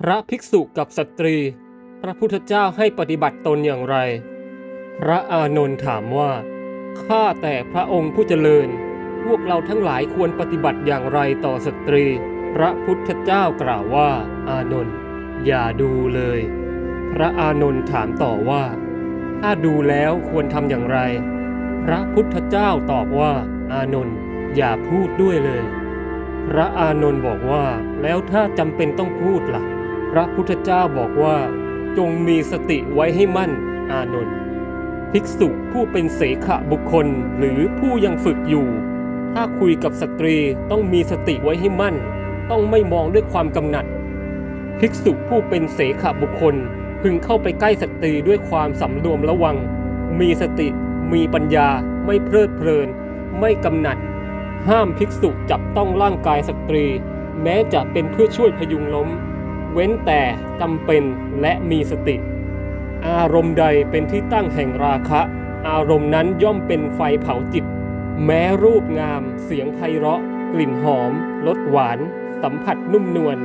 พระภิกษุกับสตรี พระพุทธเจ้าให้ปฏิบัติตนอย่างไร พระอานนท์ถามว่า ข้าแต่พระองค์ผู้เจริญ พวกเราทั้งหลายควรปฏิบัติอย่างไรต่อสตรี พระพุทธเจ้ากล่าวว่า อานนท์อย่าดูเลย พระอานนท์ถามต่อว่า ถ้าดูแล้วควรทำอย่างไร พระพุทธเจ้าตอบว่า อานนท์อย่าพูดด้วยเลย พระอานนท์บอกว่าแล้วถ้าจำเป็นต้องพูดล่ะ ระพุทธเจ้าบอกว่า จงมีสติไว้ให้มั่นอานนท์ภิกษุผู้เป็นเสขะบุคคลหรือผู้ยังฝึกอยู่ ถ้าคุยกับสตรีต้องมีสติไว้ให้มั่น ต้องไม่มองด้วยความกำหนัด ภิกษุผู้เป็นเสขะบุคคลพึงเข้าไปใกล้สตรีด้วยความสำรวมระวัง มีสติ มีปัญญา ไม่เพลิดเพลิน ไม่กำหนัด ห้ามภิกษุจับต้องร่างกายสตรี แม้จะเป็นเพื่อช่วยพยุงล้ม เว้นแต่จำเป็นและมีสติ อารมณ์ใดเป็นที่ตั้งแห่งราคะ อารมณ์นั้นย่อมเป็นไฟเผาจิต แม้รูปงาม เสียงไพเราะ กลิ่นหอมรสหวาน สัมผัสนุ่มนวล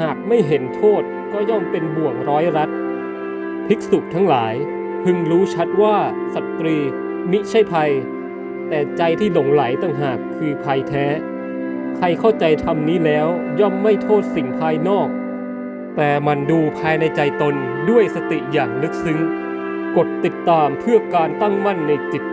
หากไม่เห็นโทษก็ย่อมเป็นบ่วงร้อยรัดภิกษุทั้งหลาย พึงรู้ชัดว่าสตรีมิใช่ภัย แต่ใจที่หลงไหลต่างหากคือภัยแท้ ใครเข้าใจธรรมนี้แล้วย่อมไม่โทษสิ่งภายนอก แต่มันดูภายในใจตนด้วยสติอย่างลึกซึ้ง กดติดตามเพื่อการตั้งมั่นในจิต